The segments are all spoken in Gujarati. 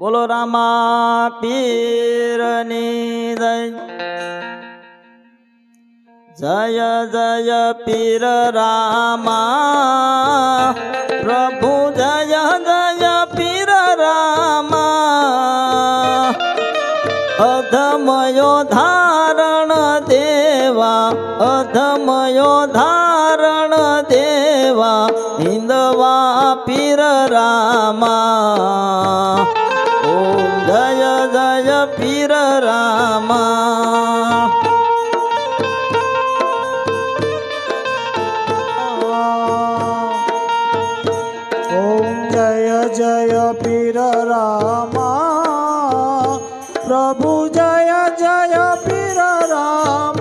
બોલો રામા પીરની જય. જય જય પીર રામા. પ્રભુ જય જય પીર રામા. અધમયો ધારણ દેવા, અધમયો ધારણ દેવા, હિંદવા પીર રામા. જય પીર રામા. ઓમ જય જય પીર રામા. પ્રભુ જય જય પીર રામા.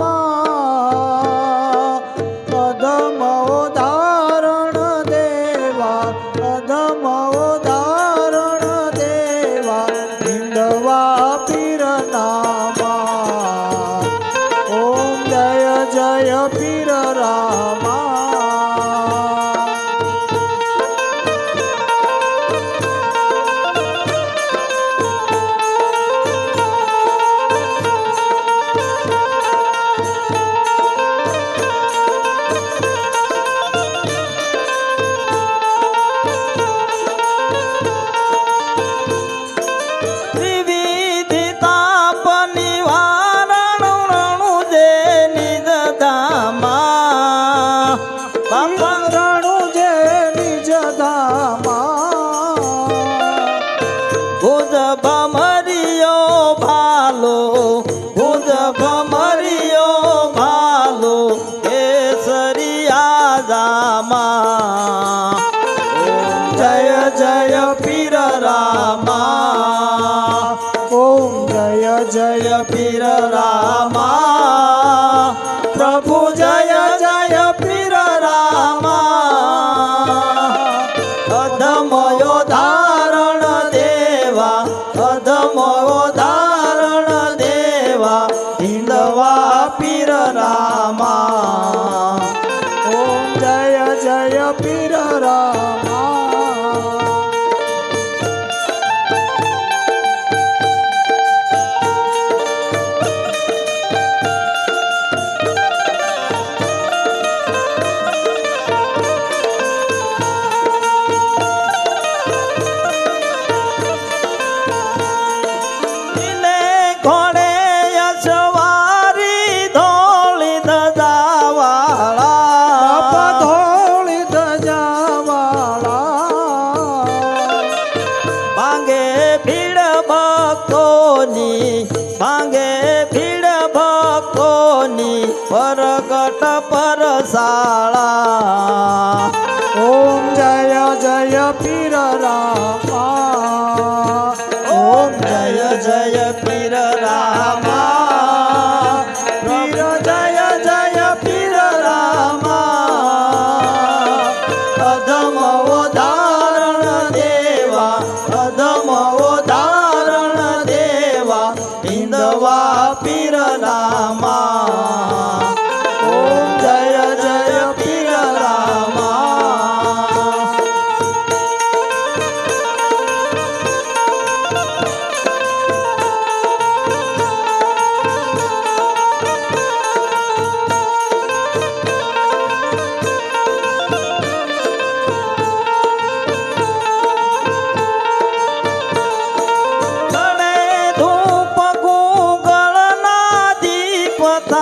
ઓમ જય જય પીર રામા. ઓમ જય જય પીર રામા. પીર ભાંગે ભીડ ભક્તોની ભાંગે ભીડ ભક્તોની પરગટ પરસાળા ઓમ જય જય પીર રામા ઓમ જય જય પીર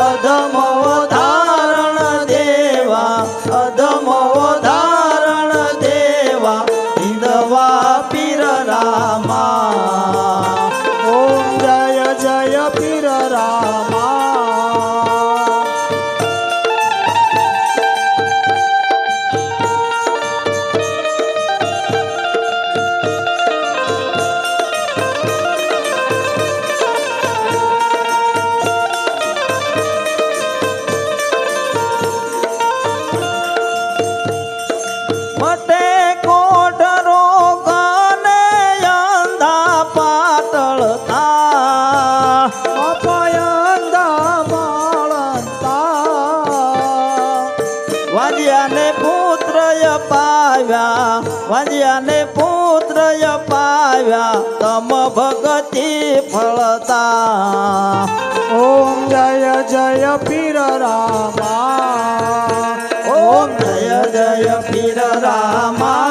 અધમ વાજ્યાને પુત્ર પાવ્યા વાજ્યાને પુત્ર પાવ્યા તમ ભગતિ ફળતા. ઓમ જય જય પીર રામા. ઓમ જય જય પીર રામા.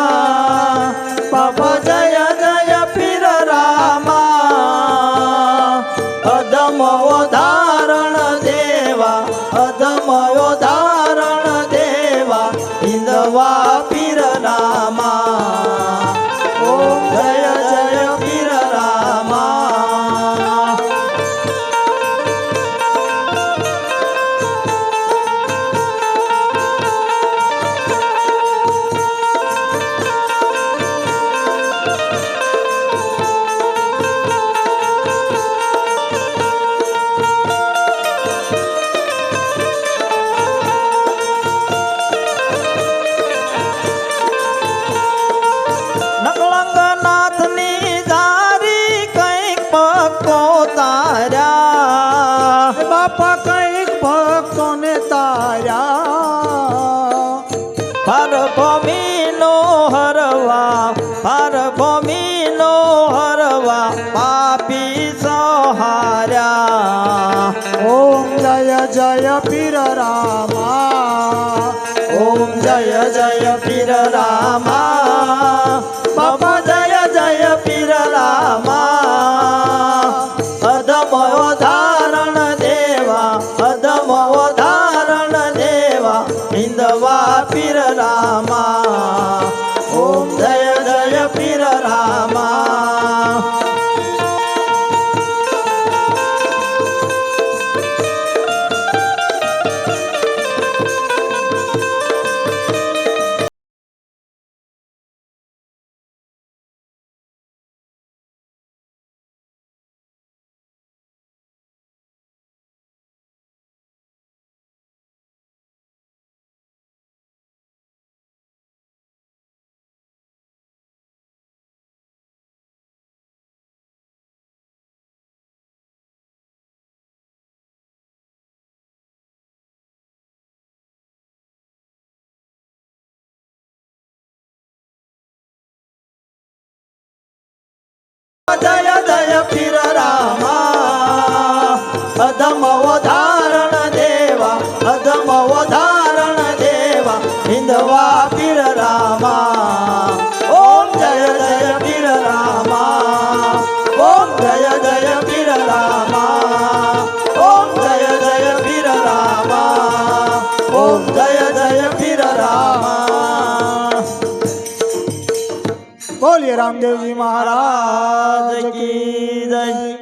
જય પીર રામા ઓમ જય જય પીર રામા જય જય પીર રામા અધમ ધારણ દેવા અધમ વધારણ દેવા હિંદવા બોલીએ રામદેવજી મહારાજ રાજ કી જય.